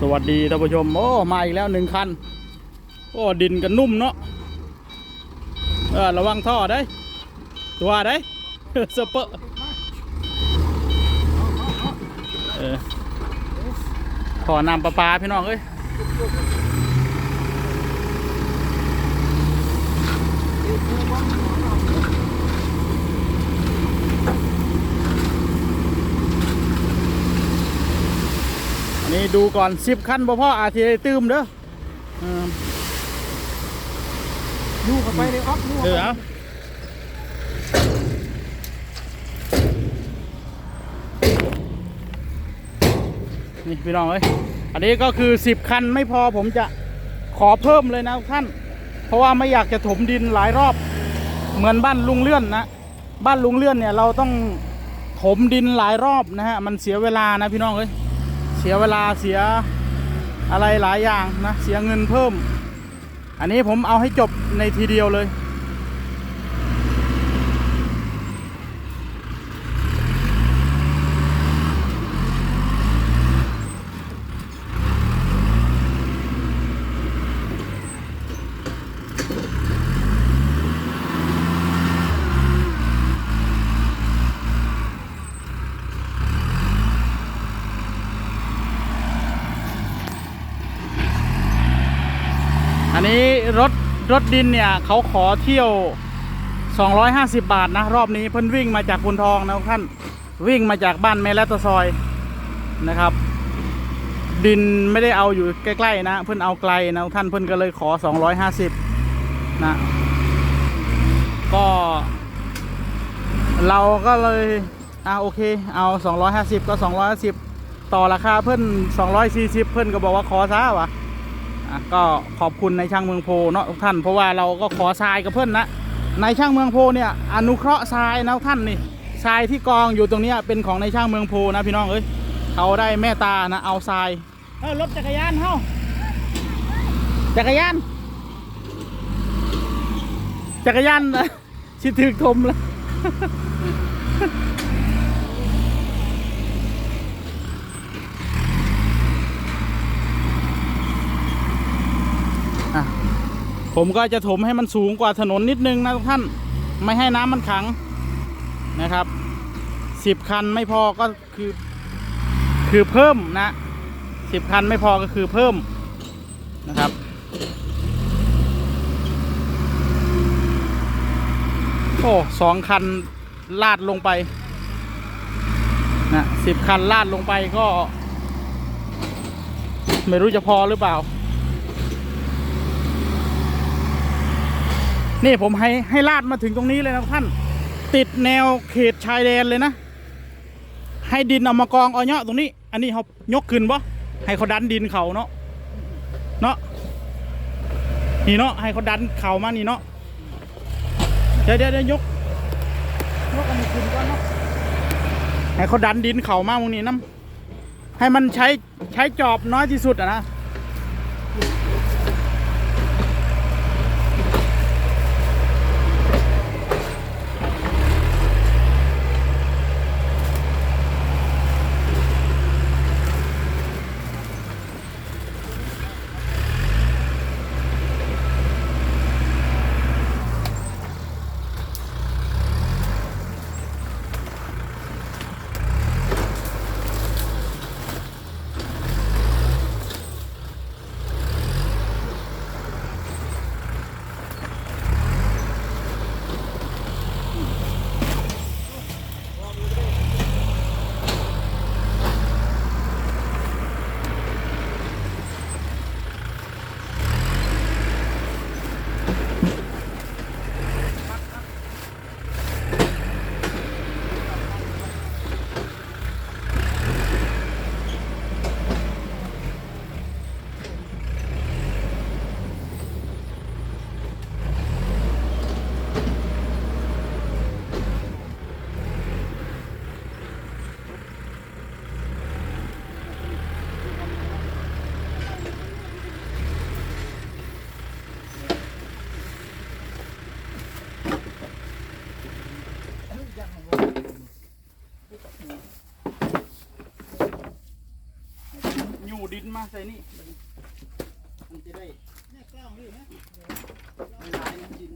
สวัสดีท่านผู้ชม โอ้มาอีกแล้วหนึ่งคัน โอ้ ดินกันนุ่มเนาะเออระวังท่อได้ตัวได้สเปอร์เออขอนำประปลาพี่น้องเอ้ยอั นนี้ดูก่อนสิบคันบ่พ่ออาทีตื้มเด้อเออยูเข้าไปเลยอ๊อฟยูเอเข้าอไปเอานี่พี่น้องเอ้ย อันนี้ก็คือ10คันไม่พอผมจะขอเพิ่มเลยนะทุกท่าน เพราะว่าไม่อยากจะถมดินหลายรอบ เหมือนบ้านลุงเลื่อนนะ บ้านลุงเลื่อนเนี่ยเราต้องถมดินหลายรอบนะฮะ มันเสียเวลานะพี่น้องเอ้ยเสียเวลาเสียอะไรหลายอย่างนะ เสียเงินเพิ่ม อันนี้ผมเอาให้จบในทีเดียวเลย อันนี้ รถดินเนี่ยเขาขอเที่ยว 250 บาทนะ รอบนี้เพิ่นวิ่งมาจากคุณทองนะท่านวิ่งมาจากบ้านแม่และตะซอยนะครับ ดินไม่ได้เอาอยู่ใกล้ๆนะ เพิ่นเอาไกลนะท่านเพิ่นก็เลยขอ 250นะก็ เราก็เลยอ่าโอเค เอา 250 ก็ 250 ต่อราคาเพิ่น240 เพิ่นก็บอกว่าขอซะวะ่ะ ก็ขอบคุณในช่างเมืองโพเนาะทุกท่าน เพราะว่าเราก็ขอทรายกับเพื่อนนะในช่างเมืองโพเนี่ยอนุเคราะห์ทรายนะท่านนี่ทรายที่กองอยู่ตรงนี้เป็นของในช่างเมืองโพนะพี่น้องเอ้ยเขาได้เมตตานะเอาทรายเออรถจักรยานเฮ้าจักรยาน จักรยานนะชิดถึกทมแล้ว ผมก็จะถมให้มันสูงกว่าถนนนิดนึงนะทุกท่านไม่ให้น้ำมันขังนะครับสิบคันไม่พอก็คือคือเพิ่มนะสิบคันไม่พอก็คือเพิ่มนะครับ โอ้สองคันลาดลงไปนะสิบคันลาดลงไปก็ ไม่รู้จะพอหรือเปล่า นี่ผมให้ให้ลาดมาถึงตรงนี้เลยนะท่าน ติดแนวเขตชายแดนเลยนะ ให้ดินเอามากองเอาเนาะตรงนี้ อันนี้เขายกขึ้นปะให้เขาดันดินเขาเนาะเนาะนี่เนาะให้เขาดันเขามานี่เนาะเดี๋ยวเดี๋ยวเดี๋ยวยกยกอันนี้ขึ้นก่อนเนาะให้เขาดันดินเขามาตรงนี้น้ำให้มันใช้ใช้จอบน้อยที่สุดอะนะ มาใส่นี่มันจะได้เนี่ยกล้องนี่นะไม่ร้ายนะดิน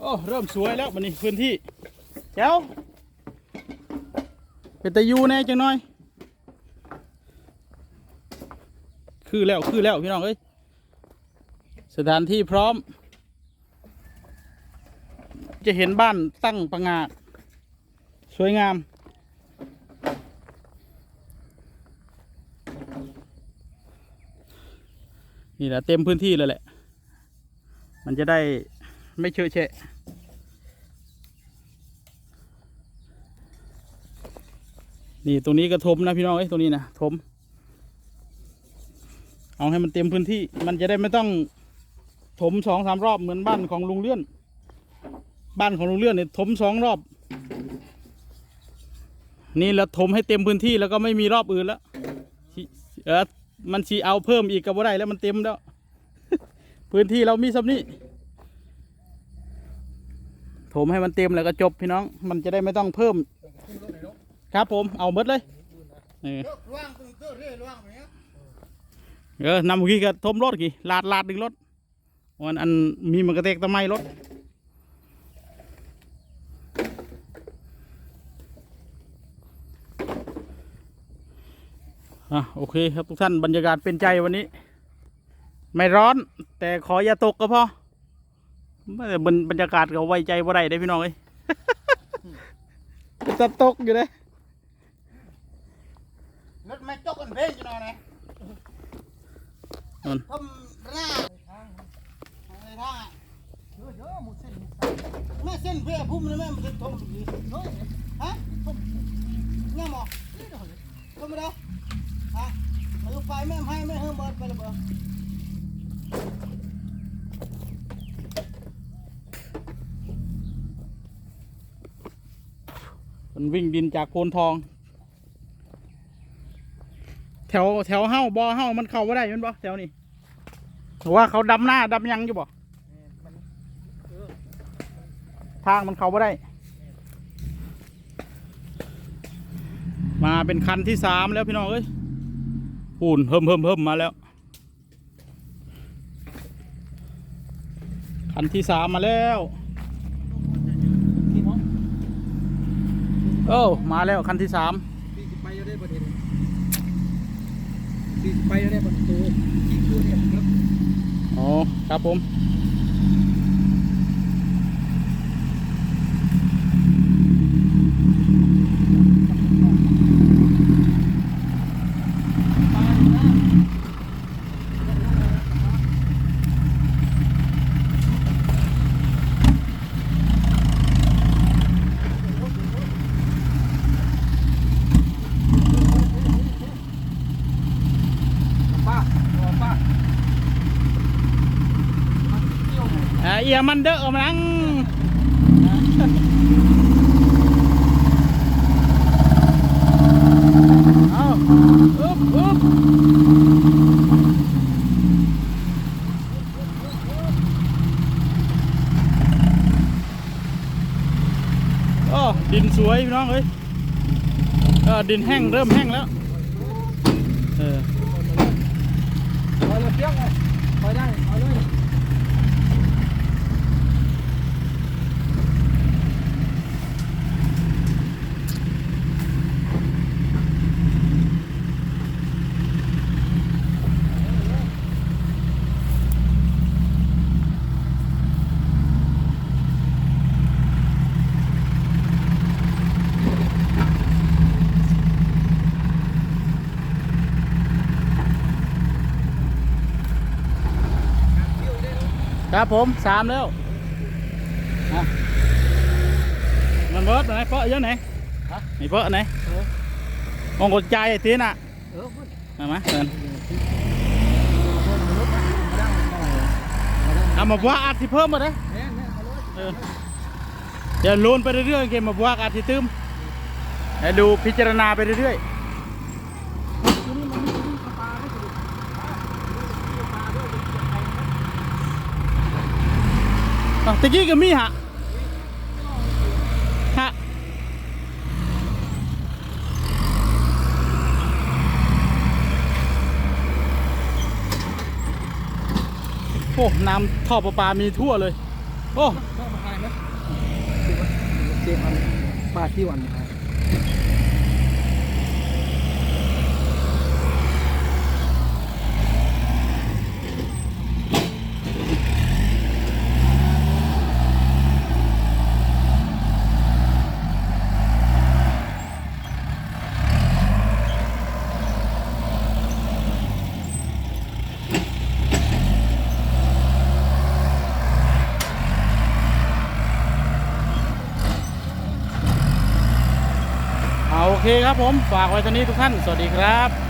โอ้เริ่มสวยแล้วบันนี้พื้นที่ แจ๋วเป็นตะยูแน่จังหน่อย คือแล้วคือแล้วพี่น้องเอ้ยสถานที่พร้อม จะเห็นบ้านตั้งประงาดสวยงาม นี่แหละเต็มพื้นที่เลยแหละ มันจะได้ไม่เชอะเชะ นี่ตรงนี้ก็ทมนะพี่น้องเอ้ยตรงนี้นะทม เอาให้มันเต็มพื้นที่ มันจะได้ไม่ต้องถมสองสามรอบเหมือนบ้านของลุงเลื่อน บ้านของลุงเลื่อนเนี่ยถมสองรอบ นี่แล้วถมให้เต็มพื้นที่แล้วก็ไม่มีรอบอื่นแล้วเออมันชีเอาเพิ่มอีกก็บ่ได้แล้วมันเต็มแล้ว พื้นที่เรามีสำนี้ถมให้มันเต็มแล้วก็จบพี่น้อง มันจะได้ไม่ต้องเพิ่ม ครับผมเอาหมดเลยเออเลิกว่างตึงเตื้อเรื่อยว่างอย่างเงี้ยเออนำกี่ก็ทมรถกี่ลาดลาดดึงรถวันอันมีมันกระเตกตะไมรถอะโอเคครับทุกท่านบรรยากาศเป็นใจวันนี้ ไม่ร้อน แต่ขออย่าตกก็พอไม่แต่บรรยากาศก็ไว้ใจบ่ได้ได้พี่น้องเอ้ยจะตกอยู่เลย รถไม่ตกกันเพ่งจะนอนไงนั่นทำหน้าทางในทางเยอะเยอะหมดเส้นแม่เส้นเพื่อพุ่มเลยแม่มันจะทมสุดดีฮะทมเนี่ยหมอทมไม่ได้ฮะมือไฟแม่ให้แม่เฮิร์มเบิร์ดไปเลยเบิร์ดมันวิ่งดินจากโพนทองแถวแถวเฮ้าบ่อเฮ้ามันเข้าไม่ได้แมันบ่แถวนี้หรือว่าเขาดำหน้าดำยังอยู่บ่ทางมันเข้าไม่ได้ มาเป็นคันที่สามแล้วพี่น้องเอ้ยปูนเพิ่มเพิ่มเพิ่มมาแล้ว คันที่สามมาแล้วโอ้มาแล้วคันที่สาม สี่สิบไปจะได้ประเด็นสี่สิบ ไปจะได้ประตูที่ตัวเนี่ยครับอ๋อครับผม เอียมันเด้อมานังเอาอึบอึบโอ้ดินสวยพี่น้องเอ้ยดินแห้งเริ่มแห้งแล้วเออเอาเลยเพียงเลยไปได้เอาเลย ครับผมสามแล้วอะมันเบิร์ดไหนเปาะเยอะไหนไหนเปาะไหนมองกดใจไอ้ทีน่ะเออพุ่นเอามาเดินเอามาว่าอาจสิเพิ่มมาเด้อแม่แม่เอาเลยเออใจดี๋ยวโลนไปเรื่อยๆเกมมาบวกอาทิตย์ตึมเดี๋ยวดูพิจารณาไปเรื่อยๆ อะตะกี้ก็มีฮะฮะโอ้น้ำท่อประปามีทั่วเลย โอ้เข้ามาทายนะเจ็บมันปาดที่วันทาย เอาโอเคครับผม ฝากไว้เท่านี้ทุกท่าน สวัสดีครับ